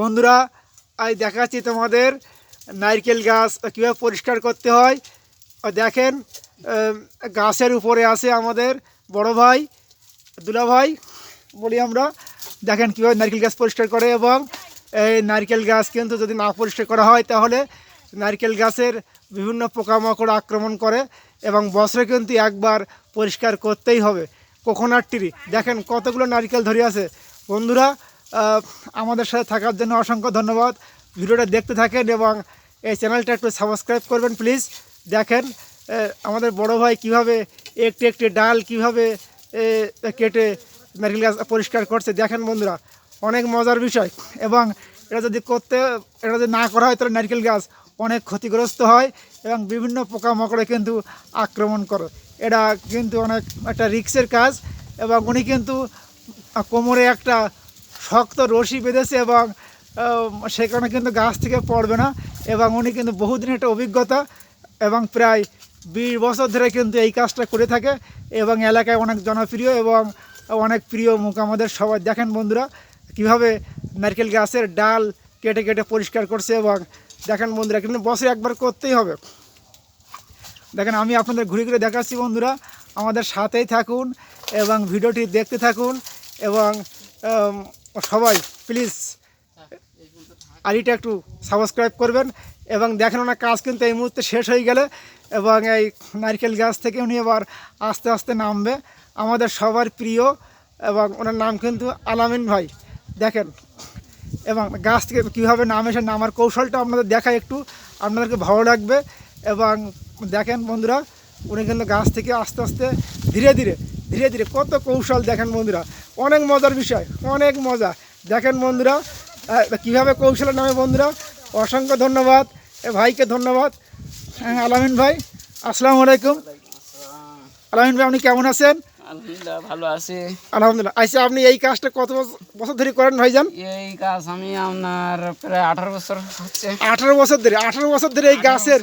বন্ধুরা, আজ দেখাচ্ছি তোমাদের নারকেল গাছ কীভাবে পরিষ্কার করতে হয়। দেখেন গাছের উপরে আছে আমাদের বড় ভাই, দুলা ভাই। বলি আমরা, দেখেন কীভাবে নারকেল গাছ পরিষ্কার করে এবং এই নারকেল গাছ কিন্তু যদি না পরিষ্কার করা হয়, তাহলে নারকেল গাছের বিভিন্ন পোকামাকড় আক্রমণ করে এবং বছরে কিন্তু একবার পরিষ্কার করতেই হবে। কোকোনাট ট্রি, দেখেন কতগুলো নারকেল ধরে আছে। বন্ধুরা আমাদের সাথে থাকার জন্য অসংখ্য ধন্যবাদ। ভিডিওটা দেখতে থাকেন এবং এই চ্যানেলটা একটু সাবস্ক্রাইব করবেন প্লিজ দেখেন আমাদের বড় ভাই কীভাবে একটি একটি ডাল কীভাবে কেটে নারকেল গাছ পরিষ্কার করছে। দেখেন বন্ধুরা, অনেক মজার বিষয় এবং এটা যদি করতে, এটা যদি না করা হয় তাহলে নারকেল গাছ অনেক ক্ষতিগ্রস্ত হয় এবং বিভিন্ন পোকামাকড়ে কিন্তু আক্রমণ করে। এটা কিন্তু অনেক একটা রিক্সের কাজ এবং উনি কিন্তু কোমরে একটা শক্ত রশি বেঁধেছে এবং সেখানে কিন্তু গাছ থেকে পড়বে না এবং উনি কিন্তু বহুদিন একটা অভিজ্ঞতা এবং প্রায় বিশ বছর ধরে কিন্তু এই কাজটা করে থাকে এবং এলাকায় অনেক জনপ্রিয় এবং অনেক প্রিয় মুখ আমাদের সবাই দেখেন বন্ধুরা, কীভাবে নারকেল গাছের ডাল কেটে কেটে পরিষ্কার করছে এবং দেখেন বন্ধুরা, কিন্তু বছরে একবার করতেই হবে। দেখেন, আমি আপনাদের ঘুরে ঘুরে দেখাচ্ছি বন্ধুরা, আমাদের সাথেই থাকুন এবং ভিডিওটি দেখতে থাকুন এবং সবাই প্লিজ আইডিটা একটু সাবস্ক্রাইব করবেন এবং দেখেন ওনার কাজ কিন্তু এই মুহূর্তে শেষ হয়ে গেলে এবং এই নারকেল গাছ থেকে উনি এবার আস্তে আস্তে নামবে। আমাদের সবার প্রিয় এবং ওনার নাম কিন্তু আলামিন ভাই। দেখেন, এবং গাছ থেকে কীভাবে নামে সে নামার কৌশলটা আপনাদের দেখায় একটু। আপনাদেরকে ভালো লাগবে এবং দেখেন বন্ধুরা, উনি কিন্তু গাছ থেকে আস্তে আস্তে ধীরে ধীরে ধীরে ধীরে কত কৌশল দেখেন বন্ধুরা। অনেক মজার বিষয় অনেক মজা। দেখেন বন্ধুরা কীভাবে কৌশলের নামে বন্ধুরা অসংখ্য ধন্যবাদ। ভাইকে ধন্যবাদ। হ্যাঁ আলামিন ভাই আসসালামু আলাইকুম। আলামিন ভাই আপনি কেমন আছেন? আলহামদুলিল্লাহ ভালো আছি। আলহামদুলিল্লাহ। আচ্ছা আপনি এই কাজটা কত বছর- বছর ধরে করেন ভাইজান? এই কাজ আমি আপনার প্রায় আঠারো বছর হচ্ছে। আঠারো বছর ধরে আঠারো বছর ধরে এই গাছের।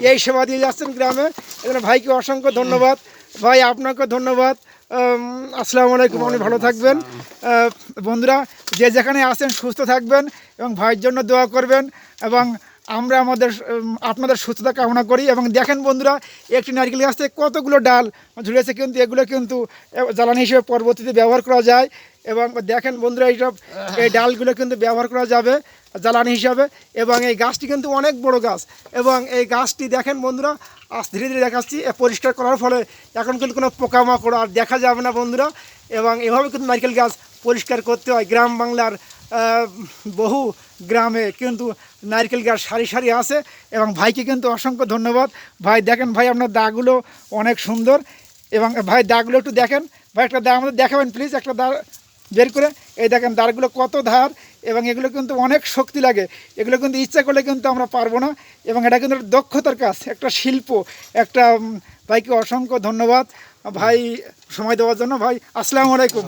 এই সেবা দিয়ে যাচ্ছেন গ্রামে। এখানে ভাইকে অসংখ্য ধন্যবাদ। ভাই আপনাকে ধন্যবাদ। আসসালামু আলাইকুম, আপনি ভালো থাকবেন। বন্ধুরা, যে যেখানে আছেন, সুস্থ থাকবেন এবং ভাইয়ের জন্য দোয়া করবেন এবং আমরা আমাদের আপনাদের সুস্থতা কামনা করি। এবং দেখেন বন্ধুরা, একটি নারকেল গাছ থেকে কতগুলো ডাল ঝুলেছে কিন্তু এগুলো কিন্তু জ্বালানি হিসেবে পরবর্তীতে ব্যবহার করা যায়। এবং দেখেন বন্ধুরা, এইসব, এই ডালগুলো কিন্তু ব্যবহার করা যাবে। জ্বালানি হিসাবে, এবং এই গাছটি কিন্তু অনেক বড় গাছ। এবং এই গাছটি দেখেন বন্ধুরা, আজ ধীরে ধীরে দেখাচ্ছি, এ পরিষ্কার করার ফলে এখন কিন্তু কোনো পোকামাকড় আর দেখা যাবে না বন্ধুরা। এবং এভাবে কিন্তু নারকেল গাছ পরিষ্কার করতে হয়। গ্রাম বাংলার বহু গ্রামে কিন্তু নারকেল গাছ সারি সারি আছে। এবং ভাইকে কিন্তু অসংখ্য ধন্যবাদ। ভাই, দেখেন ভাই, আপনার দাগুলো অনেক সুন্দর। এবং ভাই দাগুলো একটু দেখেন। ভাই, একটা দা আমাদের দেখাবেন প্লিজ একটা দা বের করে। এই দেখেন দাঁড়গুলো কত ধার। এবং এগুলো কিন্তু অনেক শক্তি লাগে। এগুলো কিন্তু ইচ্ছা করলে কিন্তু আমরা পারব না। এবং এটা কিন্তু দক্ষতার কাজ, একটা শিল্প, একটা ভাইকে অসংখ্য ধন্যবাদ। ভাই, সময় দেওয়ার জন্য। ভাই, আসসালামু আলাইকুম।